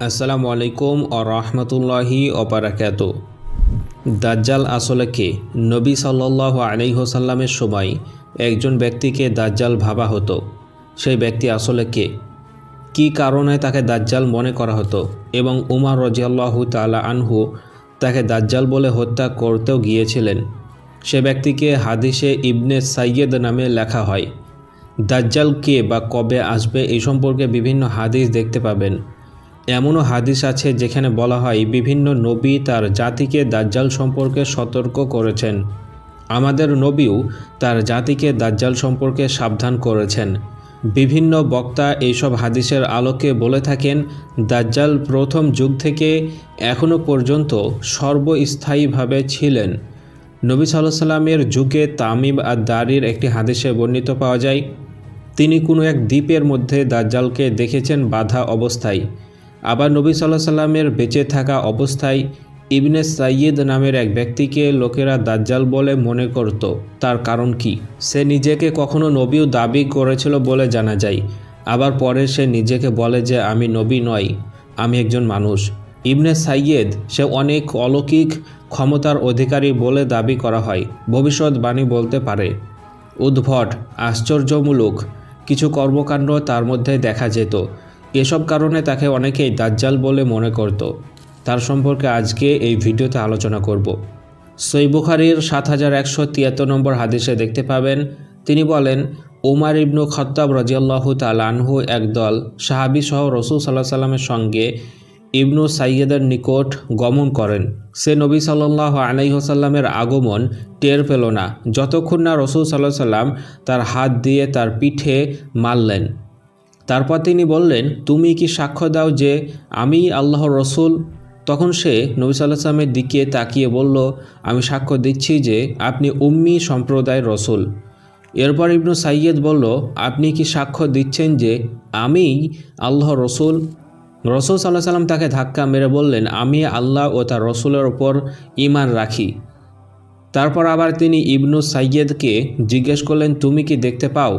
আসসালামু আলাইকুম ও রহমতুল্লাহি অপারাকাত দাজ্জাল আসলে কে? নবী সাল্লাহ আলাইহসাল্লামের সময় একজন ব্যক্তিকে দাজ্জাল ভাবা হতো। সেই ব্যক্তি আসলে কে? কি কারণে তাকে দাজ্জাল মনে করা হতো? এবং উমার রজিয়াল্লাহু তালা আনহু তাকে দাজ্জাল বলে হত্যা করতেও গিয়েছিলেন। সে ব্যক্তিকে হাদিসে ইবনে সাইয়েদ নামে লেখা হয়। দাজ্জাল কে বা কবে আসবে এই সম্পর্কে বিভিন্ন হাদিস দেখতে পাবেন। এমনও হাদিস আছে যেখানে বলা হয়, বিভিন্ন নবী তার জাতিকে দাজ্জাল সম্পর্কে সতর্ক করেছেন। আমাদের নবীও তার জাতিকে দাজ্জাল সম্পর্কে সাবধান করেছেন। বিভিন্ন বক্তা এইসব হাদিসের আলোকে বলে থাকেন, দাজ্জাল প্রথম যুগ থেকে এখনও পর্যন্ত সর্বস্থায়ীভাবে ছিলেন। নবী সাল্লামের যুগে তামিম আর দারির একটি হাদিসে বর্ণিত পাওয়া যায়, তিনি কোনো এক দ্বীপের মধ্যে দাজ্জালকে দেখেছেন বাধা অবস্থায়। আবার নবী সাল্লাহ সাল্লামের বেঁচে থাকা অবস্থায় ইবনে সাইয়দ নামের এক ব্যক্তিকে লোকেরা দাজ্জাল বলে মনে করত। তার কারণ কি? সে নিজেকে কখনো নবীও দাবি করেছিল বলে জানা যায়। আবার পরে সে নিজেকে বলে যে, আমি নবী নই আমি একজন মানুষ। ইবনে সাইয়েদ সে অনেক অলৌকিক ক্ষমতার অধিকারী বলে দাবি করা হয়। ভবিষ্যৎবাণী বলতে পারে, উদ্ভট, আশ্চর্যমূলক, কিছু কর্মকাণ্ড তার মধ্যে দেখা যেত। এসব কারণে তাকে অনেকেই দাজ্জাল বলে মনে করত। তার সম্পর্কে আজকে এই ভিডিওতে আলোচনা করব। সই বুখারির সাত হাজার একশো তিয়াত্তর নম্বর হাদিসে দেখতে পাবেন, তিনি বলেন, উমার ইবনু খত্তাব রাজিয়াল্লাহু তালানহু একদল সাহাবি সহ রসুল সাল্লাহ সাল্লামের সঙ্গে ইবনু সাইয়েদের নিকট গমন করেন। সে নবী সাল্লাহ আলাইহসাল্লামের আগমন টের পেল না। যতক্ষণ না রসুল সাল্লাহ সাল্লাম তার হাত দিয়ে তার পিঠে মারলেন তারপর তিনি বললেন, তুমি কি সাক্ষ্য দাও যে আমি আল্লাহ রসুল? তখন সে নবী সাল্লাহ সাল্লামের দিকে তাকিয়ে বলল, আমি সাক্ষ্য দিচ্ছি যে আপনি উম্মি সম্প্রদায়ের রসুল। এরপর ইবনু সাইয়েদ বলল, আপনি কি সাক্ষ্য দিচ্ছেন যে আমি আল্লাহ রসুল? রসুল সাল্লাহ সাল্লাম তাকে ধাক্কা মেরে বললেন, আমি আল্লাহ ও তার রসুলের ওপর ইমান রাখি। তারপর আবার তিনি ইবনু সাইয়েদকে জিজ্ঞেস করলেন, তুমি কি দেখতে পাও?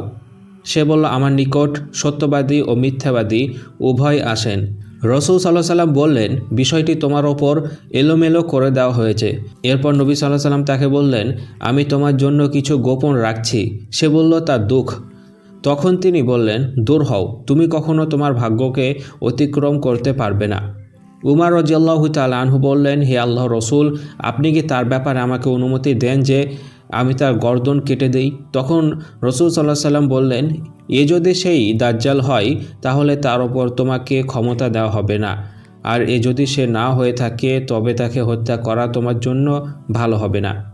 সে বলল, আমার নিকট সত্যবাদী ও মিথ্যাবাদী উভয় আসেন। রসুল সাল্লাহ সাল্লাম বললেন, বিষয়টি তোমার ওপর এলোমেলো করে দেওয়া হয়েছে। এরপর নবী সাল্লাহ সাল্লাম তাকে বললেন, আমি তোমার জন্য কিছু গোপন রাখছি। সে বলল তার দুঃখ। তখন তিনি বললেন, দূর হও, তুমি কখনো তোমার ভাগ্যকে অতিক্রম করতে পারবে না। উমার রজিয়াল্লাহ আনহু বললেন, হে আল্লাহ রসুল, আপনি কি তার ব্যাপারে আমাকে অনুমতি দেন যে আমি তার গর্দন কেটে দেই। তখন রসুল সাল্লাহ সাল্লাম বললেন, এ যদি সেই দাজ্জাল হয়, তাহলে তার ওপর তোমাকে ক্ষমতা দেওয়া হবে না। আর এ যদি সে না হয়ে থাকে, তবে তাকে হত্যা করা তোমার জন্য ভালো হবে না।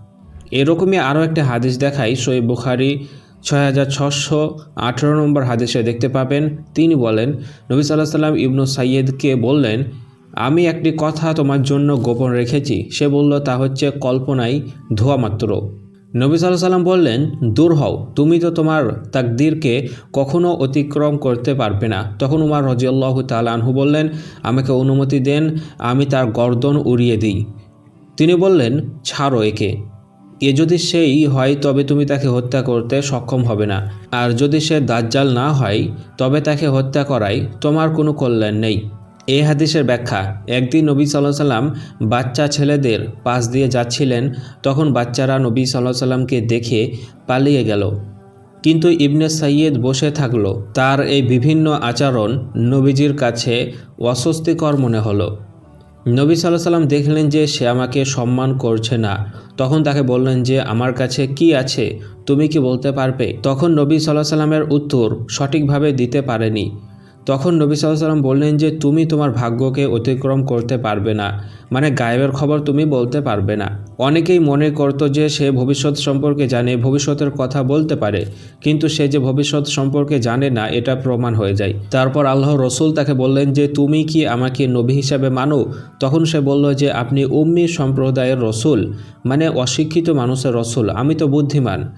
এরকমই আরও একটা হাদিস দেখাই সই বুখারি, ছয় হাজার ছশো আঠেরো নম্বর হাদিসে দেখতে পাবেন। তিনি বলেন, নবী সাল্লাহ সাল্লাম ইবনু সাইয়েদকে বললেন, আমি একটি কথা তোমার জন্য গোপন রেখেছি। সে বলল, তা হচ্ছে কল্পনাই ধোয়া মাত্র। নবী সাল্লাহ সাল্লাম বললেন, দূর হও, তুমি তো তোমার তাকদিরকে কখনো অতিক্রম করতে পারবে না। তখন উমার রজিয়াল্লাহ তালানহু বললেন, আমাকে অনুমতি দেন, আমি তার গর্দন উড়িয়ে দিই। তিনি বললেন, ছাড়ো একে। এ যদি সেই হয়, তবে তুমি তাকে হত্যা করতে সক্ষম হবে না। আর যদি সে দাজ্জাল না হয়, তবে তাকে হত্যা করাই তোমার কোনো কল্যাণ নেই। এই হাদিসের ব্যাখ্যা। একদিন নবী সাল্লাহ সাল্লাম বাচ্চা ছেলেদের পাশ দিয়ে যাচ্ছিলেন, তখন বাচ্চারা নবী সাল্লাহ সাল্লামকে দেখে পালিয়ে গেল। কিন্তু ইবনে সাইয়েদ বসে থাকল। তার এই বিভিন্ন আচরণ নবীজির কাছে অস্বস্তিকর মনে হলো। নবী সাল্লাহ সাল্লাম দেখলেন যে সে আমাকে সম্মান করছে না। তখন তাকে বললেন যে, আমার কাছে কি আছে? তুমি কি বলতে পারবে? তখন নবী সাল্লাহ সাল্লামের উত্তর সঠিকভাবে দিতে পারেনি। তখন নবী সাল্লাম বললেন যে, তুমি তোমার ভাগ্যকে অতিক্রম করতে পারবে না। মানে গায়েবের খবর তুমি বলতে পারবে না। অনেকেই মনে করতো যে, সে ভবিষ্যৎ সম্পর্কে জানে, ভবিষ্যতের কথা বলতে পারে। কিন্তু সে যে ভবিষ্যৎ সম্পর্কে জানে না, এটা প্রমাণ হয়ে যায়। তারপর আল্লাহ রসুল তাকে বললেন যে, তুমি কি আমাকে নবী হিসাবে মানো? তখন সে বলল যে, আপনি উম্মি সম্প্রদায়ের রসুল মানে অশিক্ষিত মানুষের রসুল। আমি তো বুদ্ধিমান।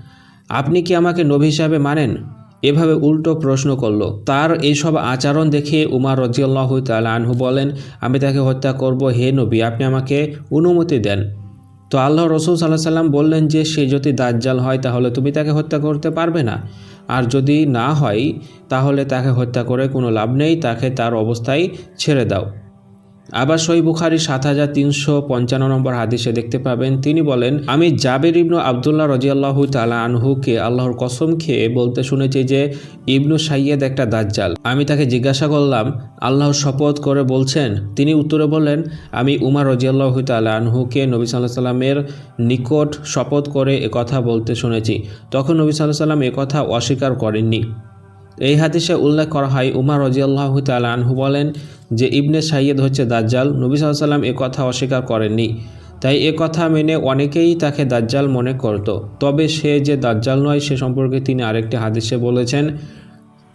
আপনি কি আমাকে নবী হিসাবে মানেন? এভাবে উল্টো প্রশ্ন করল, তার এইসব আচরণ দেখে উমার রজিয়াল্লাহ তাল আনহু বলেন, আমি তাকে হত্যা করব, হে নবী, আপনি আমাকে অনুমতি দেন। তো আল্লাহ রসুল সাল্লাহ সাল্লাম বললেন যে, সে যদি দাজ্জাল হয়, তাহলে তুমি তাকে হত্যা করতে পারবে না। আর যদি না হয়, তাহলে তাকে হত্যা করে কোনো লাভ নেই, তাকে তার অবস্থায় ছেড়ে দাও। আবার সই বুখারি সাত হাজার তিনশো পঞ্চান্ন নম্বর হাদিসে দেখতে পাবেন, তিনি বলেন, আমি জাবের ইবনু আবদুল্লাহ রজিয়াল্লাহু তালা আনহুকে আল্লাহর কসম খেয়ে বলতে শুনেছি যে, ইবনু সাইয়েদ একটা দাজ্জাল। আমি তাকে জিজ্ঞাসা করলাম আল্লাহর শপথ করে বলছেন? তিনি উত্তরে বললেন, আমি উমার রজিয়াল্লাহু তালা আনহুকে নবী সাল্লাহ সাল্লামের নিকট শপথ করে একথা বলতে শুনেছি। তখন নবী সাল্লাহ সাল্লাম একথা অস্বীকার করেননি। এই হাদিসে উল্লেখ করা হয়, উমার রজিয়াল্লাহ তাল আনহু বলেন যে ইবনে সাইয়েদ হচ্ছে দাজ্জাল, নবী সাল্লাম এ কথা অস্বীকার করেননি। তাই এ কথা মেনে অনেকেই তাকে দাজ্জাল মনে করত। তবে সে যে দাজ্জাল নয়, সে সম্পর্কে তিনি আরেকটি হাদিসে বলেছেন,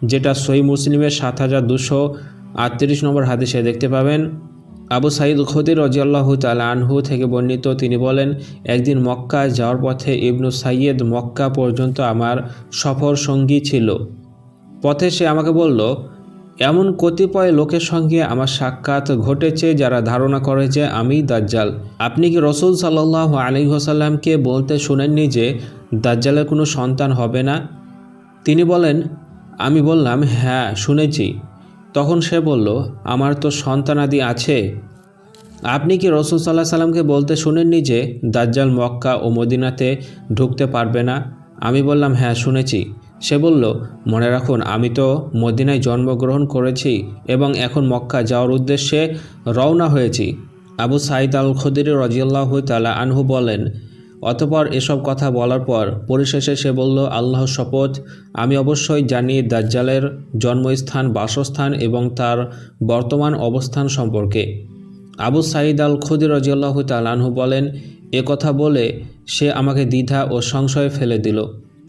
যেটা সই মুসলিমের সাত হাজার দুশো আটত্রিশ নম্বর হাদিসে দেখতে পাবেন। আবু সাইদ খদির রজিয়াল্লাহ তাল আনহু থেকে বর্ণিত তিনি বলেন, একদিন মক্কা যাওয়ার পথে ইবনু সাইয়েদ মক্কা পর্যন্ত আমার সফর সঙ্গী ছিল। পথে সে আমাকে বলল এমন কতিপয় লোকের সঙ্গে আমার সাক্ষাৎ ঘটেছে যারা ধারণা করে যে আমি দাজ্জাল। আপনি কি রসুল সাল্লাহ আলী হোসাল্লামকে বলতে শুনেননি যে দাজ্জালের কোনো সন্তান হবে না? তিনি বলেন, আমি বললাম হ্যাঁ শুনেছি। তখন সে বলল, আমার তো সন্তানাদি আছে। আপনি কি রসুল সাল্লাহ সাল্লামকে বলতে শুনেননি যে দাজ্জাল মক্কা ও মদিনাতে ঢুকতে পারবে না? আমি বললাম হ্যাঁ শুনেছি। সে বলল, মনে রাখুন, আমি তো মদিনায় জন্মগ্রহণ করেছি এবং এখন মক্কা যাওয়ার উদ্দেশ্যে রওনা হয়েছি। আবু সাইদ আল খদির রজিয়াল্লাহ তালা আনহু বলেন, অতপর এসব কথা বলার পর পরিশেষে সে বলল আল্লাহ শপথ, আমি অবশ্যই জানি দাজ্জালের জন্মস্থান, বাসস্থান এবং তার বর্তমান অবস্থান সম্পর্কে আবু সাইদ আল খুদির রজিয়াল্লাহ তালানহু বলেন, এ কথা বলে সে আমাকে দ্বিধা ও সংশয়ে ফেলে দিল।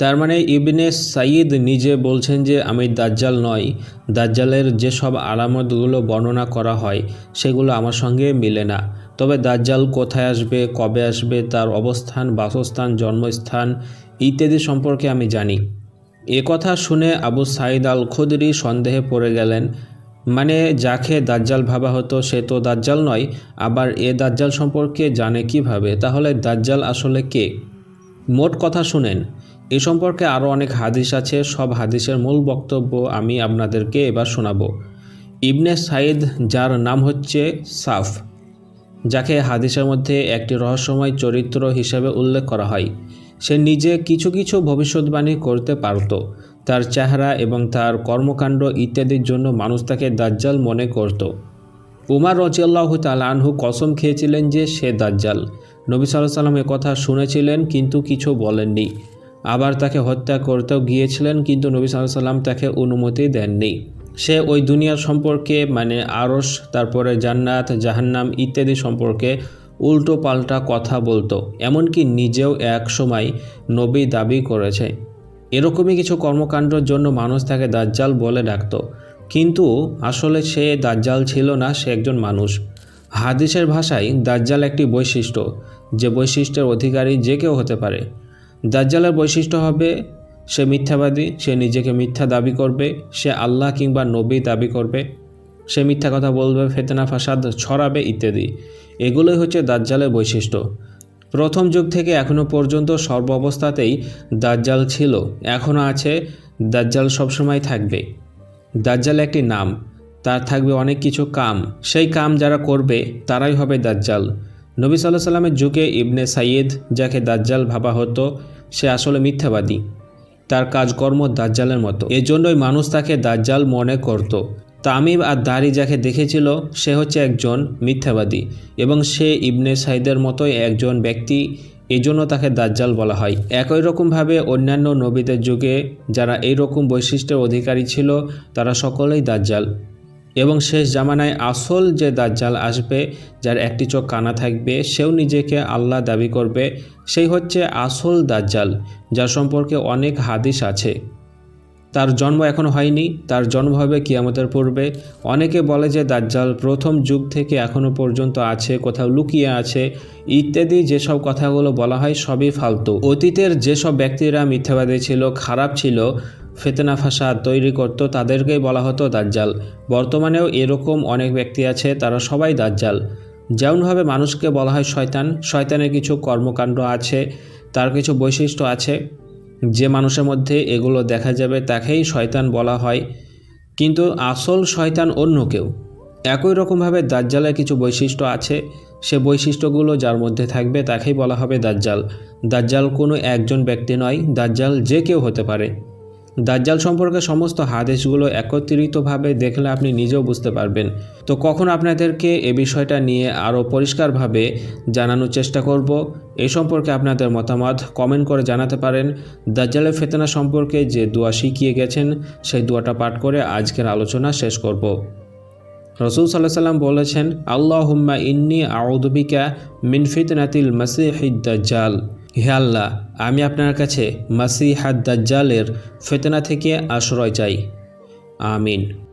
তার মানে ইবনে সাইদ নিজে বলছেন যে, আমি দাজ্জাল নই দাজ্জালের যেসব আলামতগুলো বর্ণনা করা হয়, সেগুলো আমার সঙ্গে মিলে না। তবে দাজ্জাল কোথায় আসবে, কবে আসবে, তার অবস্থান, বাসস্থান, জন্মস্থান ইত্যাদি সম্পর্কে আমি জানি। এ কথা শুনে আবু সাইদ আল খুদরি সন্দেহে পড়ে গেলেন। মানে যাকে দাজ্জাল ভাবা হতো, সে তো দাজ্জাল নয়। আবার এ দাজ্জাল সম্পর্কে জানে কীভাবে? তাহলে দাজ্জাল আসলে কে? মোট কথা শুনেন এ সম্পর্কে আরও অনেক হাদিস আছে, সব হাদিসের মূল বক্তব্য আমি আপনাদেরকে এবার শোনাবো। ইবনে সাইদ যার নাম হচ্ছে সাফ, যাকে হাদিসের মধ্যে একটি রহস্যময় চরিত্র হিসেবে উল্লেখ করা হয়। সে নিজে কিছু কিছু ভবিষ্যৎবাণী করতে পারত। তার চেহারা এবং তার কর্মকাণ্ড ইত্যাদির জন্য মানুষ তাকে দাজ্জাল মনে করত। উমার রজিয়াল্লাহ তালানহু কসম খেয়েছিলেন যে সে দাজ্জাল। নবী সাল্লাহ সাল্লাম কথা শুনেছিলেন কিন্তু কিছু বলেননি। আবার তাকে হত্যা করতেও গিয়েছিলেন, কিন্তু নবী সাল্লাম তাকে অনুমতি দেননি। সে ওই দুনিয়ার সম্পর্কে মানে আরস তারপরে জান্নাত, জাহান্নাম ইত্যাদি সম্পর্কে উল্টো পাল্টা কথা বলতো, এমনকি নিজেও এক সময় নবী দাবি করেছে। এরকমই কিছু কর্মকাণ্ডের জন্য মানুষ তাকে দাজ্জাল বলে ডাকত। কিন্তু আসলে সে দাজ্জাল ছিল না, সে একজন মানুষ। হাদিসের ভাষায় দাজ্জাল একটি বৈশিষ্ট্য, যে বৈশিষ্ট্যের অধিকারী যে কেউ হতে পারে। দাজ্জালের বৈশিষ্ট্য হবে, সে মিথ্যাবাদী, সে নিজেকে মিথ্যা দাবি করবে, সে আল্লাহ কিংবা নবী দাবি করবে। সে মিথ্যা কথা বলবে, ফেতনা, ফাসাদ, ছড়াবে ইত্যাদি। এগুলোই হচ্ছে দাজ্জালের বৈশিষ্ট্য। প্রথম যুগ থেকে এখনও পর্যন্ত সর্ব অবস্থাতেই দাজ্জাল ছিল। এখনও আছে, দাজ্জাল সবসময় থাকবে। দাজ্জাল একটি নাম, তার থাকবে অনেক কিছু কাম। সেই কাম যারা করবে, তারাই হবে দাজ্জাল। নবী সাল্লাহ সাল্লামের যুগে ইবনে সাইয়েদ যাকে দাজ্জাল ভাবা হতো, সে আসলে মিথ্যাবাদী। তার কাজকর্ম দাজ্জালের মতো। এজন্যই মানুষ তাকে দাজ্জাল মনে করত। তামিম আর দাড়ি যাকে দেখেছিল, সে হচ্ছে একজন মিথ্যাবাদী এবং সে ইবনে সাইদের মতোই একজন ব্যক্তি। এজন্য তাকে দাজ্জাল বলা হয়। একই রকমভাবে অন্যান্য নবীদের যুগে যারা এই রকম বৈশিষ্ট্যের অধিকারী ছিল, তারা সকলেই দাজ্জাল। এবং শেষ জামানায় আসল যে দাজ্জাল আসবে, যার একটি চোখ কানা থাকবে, সেও নিজেকে আল্লাহ দাবি করবে, সেই হচ্ছে আসল দাজ্জাল, যার সম্পর্কে অনেক হাদিস আছে। তার জন্ম এখনও হয়নি, তার জন্ম হবে কিয়ামতের পূর্বে। অনেকে বলে যে দাজ্জাল প্রথম যুগ থেকে এখনও পর্যন্ত আছে, কোথাও লুকিয়ে আছে। ইত্যাদি যেসব কথাগুলো বলা হয় সবই ফালতু। অতীতের যেসব ব্যক্তিরা মিথ্যাবাদী ছিল, খারাপ ছিল ফেতনা ফাসাদ তৈরি করত তাদেরকেই বলা হতো দাজ্জাল। বর্তমানেও এরকম অনেক ব্যক্তি আছে, তারা সবাই দাজ্জাল। যেমনভাবে মানুষকে বলা হয় শয়তান, শয়তানের কিছু কর্মকাণ্ড আছে, তার কিছু বৈশিষ্ট্য আছে। যে মানুষের মধ্যে এগুলো দেখা যাবে তাকেই শয়তান বলা হয়। কিন্তু আসল শয়তান অন্য কেউ। একই রকমভাবে দাজ্জালের কিছু বৈশিষ্ট্য আছে, সে বৈশিষ্ট্যগুলো যার মধ্যে থাকবে তাকেই বলা হবে দাজ্জাল। দাজ্জাল কোনো একজন ব্যক্তি নয়, দাজ্জাল যে কেউ হতে পারে। দাজ্জাল সম্পর্কে সমস্ত হাদিসগুলো একত্রিতভাবে দেখলে আপনি নিজেও বুঝতে পারবেন। তো কখন আপনাদেরকে এ বিষয়টা নিয়ে আরও পরিষ্কারভাবে জানানোর চেষ্টা করব, এ সম্পর্কে আপনাদের মতামত কমেন্ট করে জানাতে পারেন। দাজ্জালের ফেতনা সম্পর্কে যে দোয়া শিখিয়ে গেছেন, সেই দোয়াটা পাঠ করে আজকের আলোচনা শেষ করব। রসুল সাল্লাহ সাল্লাম বলেছেন আল্লাহ হুম্মা ইন্নি আউদবিকা মিন ফিতনাতিল মাসিহিদ দাজ্জাল। হে আল্লাহ আমি আপনার কাছে মাসিহাদ দাজ্জালের ফেতনা থেকে আশ্রয় চাই। আমিন।